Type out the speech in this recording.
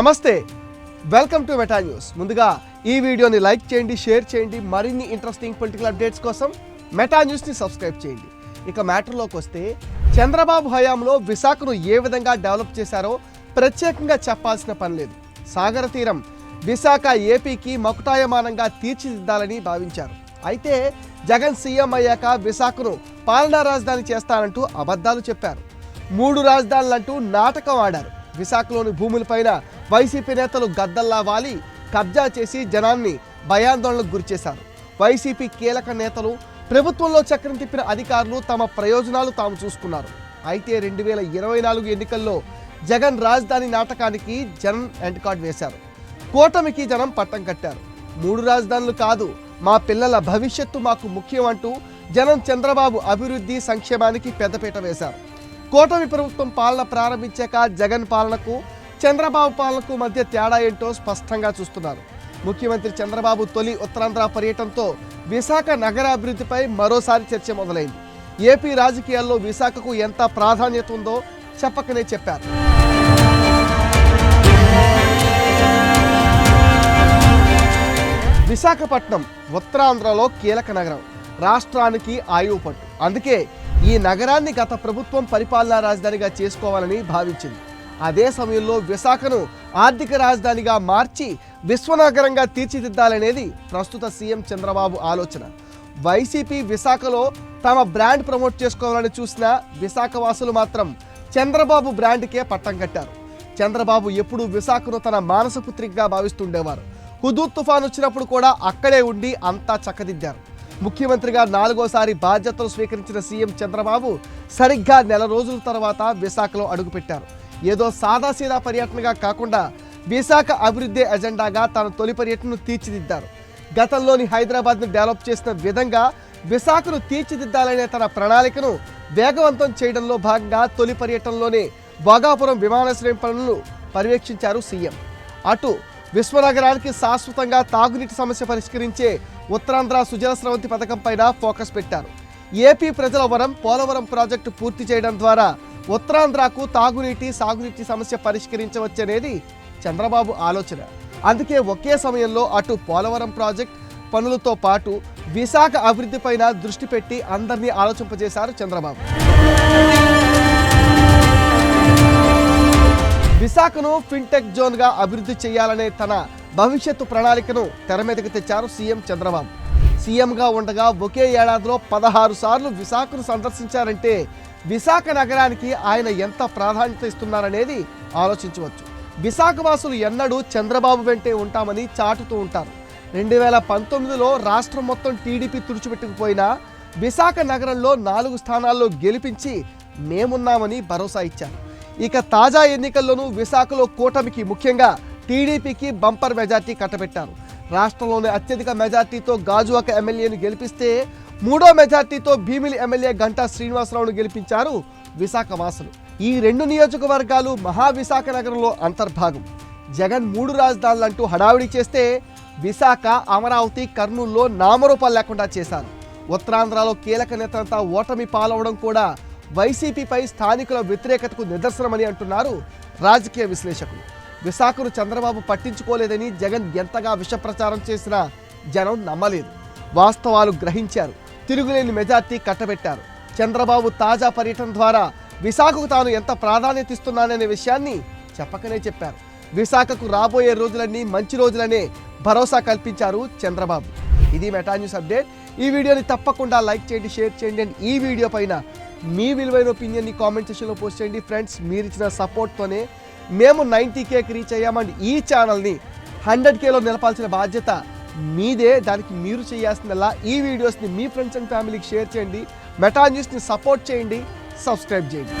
నమస్తే. Welcome to meta news ముందుగా ఈ వీడియోని లైక్ చేయండి షేర్ చేయండి మరిన్ని ఇంట్రెస్టింగ్ పొలిటికల్ అప్డేట్స్ కోసం మెటా న్యూస్ని సబ్స్క్రైబ్ చేయండి. ఇక మ్యాటర్లోకి వస్తే చంద్రబాబు హయాంలో విశాఖను ఏ విధంగా డెవలప్ చేశారో ప్రత్యేకంగా చెప్పాల్సిన పని లేదు. సాగర తీరం విశాఖ ఏపీకి మకుటాయమానంగా తీర్చిదిద్దాలని భావించారు. అయితే జగన్ సీఎం అయ్యాక విశాఖను పాలనా రాజధాని చేస్తానంటూ అబద్ధాలు చెప్పారు. మూడు రాజధానులంటూ నాటకం ఆడారు. విశాఖలోని భూములపైన వైసీపీ నేతలు గద్దల్లా వాలి కబ్జా చేసి జనాన్ని భయాందోళనకు గురిచేశారు వైసీపీ కీలక నేతలు ప్రభుత్వంలో చక్రం తిప్పిన అధికారులు తమ ప్రయోజనాలు తాము చూసుకున్నారు. అయితే రెండు వేల ఇరవై నాలుగు ఎన్నికల్లో జగన్ రాజధాని నాటకానికి జనం ఎండ్ కార్డ్ వేశారు. కూటమికి జనం పట్టం కట్టారు. మూడు రాజధానులు కాదు మా పిల్లల భవిష్యత్తు మాకు ముఖ్యం అంటూ జనం చంద్రబాబు అభివృద్ధి సంక్షేమానికి పెద్దపీట వేశారు. కూటమి ప్రభుత్వం పాలన ప్రారంభించాక జగన్ పాలనకు చంద్రబాబు పాలనకు మధ్య తేడా ఏంటో స్పష్టంగా చూస్తున్నారు. ముఖ్యమంత్రి చంద్రబాబు తొలి ఉత్తరాంధ్ర పర్యటనతో విశాఖ నగరాభివృద్ధిపై మరోసారి చర్చ మొదలైంది. ఏపీ రాజకీయాల్లో విశాఖకు ఎంత ప్రాధాన్యత ఉందో చెప్పకనే చెప్పారు. విశాఖపట్నం ఉత్తరాంధ్రలో కీలక నగరం రాష్ట్రానికి ఆయువు పట్టు. అందుకే ఈ నగరాన్ని గత ప్రభుత్వం పరిపాలనా రాజధానిగా చేసుకోవాలని భావించింది. అదే సమయంలో విశాఖను ఆర్థిక రాజధానిగా మార్చి విశ్వనగరంగా తీర్చిదిద్దాలనేది ప్రస్తుత సీఎం చంద్రబాబు ఆలోచన. వైసీపీ విశాఖలో తమ బ్రాండ్ ప్రమోట్ చేసుకోవాలని చూసిన విశాఖ వాసులు మాత్రం చంద్రబాబు బ్రాండ్కే పట్టం కట్టారు. చంద్రబాబు ఎప్పుడూ విశాఖను తన మానసపుత్రికగా భావిస్తుండేవారు. హుదూద్ తుఫాన్ వచ్చినప్పుడు కూడా అక్కడే ఉండి అంతా చక్కదిద్దారు. ముఖ్యమంత్రిగా నాలుగోసారి బాధ్యతలు స్వీకరించిన సీఎం చంద్రబాబు సరిగ్గా నెల రోజుల తర్వాత విశాఖలో అడుగుపెట్టారు. ఏదో సాదాసీదా పర్యటనగా కాకుండా విశాఖ అభివృద్ధి ఎజెండాగా తన తొలి పర్యటనను తీర్చిదిద్దారు. గతంలోని హైదరాబాద్ను డెవలప్ చేసిన విధంగా విశాఖను తీర్చిదిద్దాలనే తన ప్రణాళికను వేగవంతం చేయడంలో భాగంగా తొలి పర్యటనలోనే భోగాపురం విమానాశ్రయం పనులను పర్యవేక్షించారు సీఎం. అటు విశ్వనగరానికి శాశ్వతంగా తాగునీటి సమస్య పరిష్కరించే ఉత్తరాంధ్ర సుజల స్రవంతి పథకంపైన ఫోకస్ పెట్టారు. ఏపీ ప్రజల వరం పోలవరం ప్రాజెక్టు పూర్తి చేయడం ద్వారా ఉత్తరాంధ్రకు తాగునీటి సాగునీటి సమస్య పరిష్కరించవచ్చనేది చంద్రబాబు ఆలోచన. అందుకే ఒకే సమయంలో అటు పోలవరం ప్రాజెక్ట్ పనులతో పాటు విశాఖ అభివృద్ధిపైన దృష్టి పెట్టి అందరినీ ఆలోచింపజేశారు చంద్రబాబు. విశాఖను ఫిన్టెక్ జోన్గా అభివృద్ధి చేయాలనే తన భవిష్యత్తు ప్రణాళికను తెర మీదకి తెచ్చారు సీఎం చంద్రబాబు. సీఎంగా ఉండగా ఒకే ఏడాదిలో పదహారు సార్లు విశాఖను సందర్శించారంటే విశాఖ నగరానికి ఆయన ఎంత ప్రాధాన్యత ఇస్తున్నారనేది ఆలోచించవచ్చు. విశాఖ వాసులు ఎన్నడూ చంద్రబాబు వెంటే ఉంటామని చాటుతూ ఉంటారు. రెండు వేల పంతొమ్మిదిలో రాష్ట్రం మొత్తం టీడీపీ తుడిచిపెట్టుకుపోయినా విశాఖ నగరంలో నాలుగు స్థానాల్లో గెలిపించి మేమున్నామని భరోసా ఇచ్చారు. ఇక తాజా ఎన్నికల్లోనూ విశాఖలో కూటమికి ముఖ్యంగా టీడీపీకి బంపర్ మెజార్టీ కట్టబెట్టారు. రాష్ట్రంలోని అత్యధిక మెజార్టీతో గాజువాక ఎమ్మెల్యేను గెలిపిస్తే మూడో మెజార్టీతో భీమిలి ఎమ్మెల్యే గంటా శ్రీనివాసరావును గెలిపించారు విశాఖ వాసులు ఈ రెండు నియోజకవర్గాలు మహావిశాఖ నగరంలో అంతర్భాగం. జగన్ మూడు రాజధానులంటూ హడావిడి చేస్తే విశాఖ అమరావతి కర్నూలులో నామరూపాలు లేకుండా చేశారు. ఉత్తరాంధ్రలో కీలక నేతలంతా ఓటమి పాలవడం కూడా వైసీపీపై స్థానికుల వ్యతిరేకతకు నిదర్శనమని అంటున్నారు రాజకీయ విశ్లేషకులు. విశాఖను చంద్రబాబు పట్టించుకోలేదని జగన్ ఎంతగా విషప్రచారం చేసినా జనం నమ్మలేదు. వాస్తవాలు గ్రహించారు. తిరుగులేని మెజార్టీ కట్టబెట్టారు. చంద్రబాబు తాజా పర్యటన ద్వారా విశాఖకు తాను ఎంత ప్రాధాన్యత ఇస్తున్నాననే విషయాన్ని చెప్పకనే చెప్పారు. విశాఖకు రాబోయే రోజులన్నీ మంచి రోజులనే భరోసా కల్పించారు చంద్రబాబు. ఇది మెటా న్యూస్ అప్డేట్. ఈ వీడియోని తప్పకుండా లైక్ చేయండి షేర్ చేయండి అండ్ ఈ వీడియో పైన మీ విలువైన ఒపీనియన్ని కామెంట్ సెక్షన్లో పోస్ట్ చేయండి. ఫ్రెండ్స్ మీరు ఇచ్చిన సపోర్ట్తోనే మేము నైంటీ కేకి రీచ్ అయ్యామండి. ఈ ఛానల్ని హండ్రెడ్ కేలో నిలపాల్సిన బాధ్యత మీదే దానికి మీరు చేయాల్సిందల్లా ఈ వీడియోస్ని మీ ఫ్రెండ్స్ అండ్ ఫ్యామిలీకి షేర్ చేయండి. మెటా న్యూస్ని సపోర్ట్ చేయండి. సబ్స్క్రైబ్ చేయండి.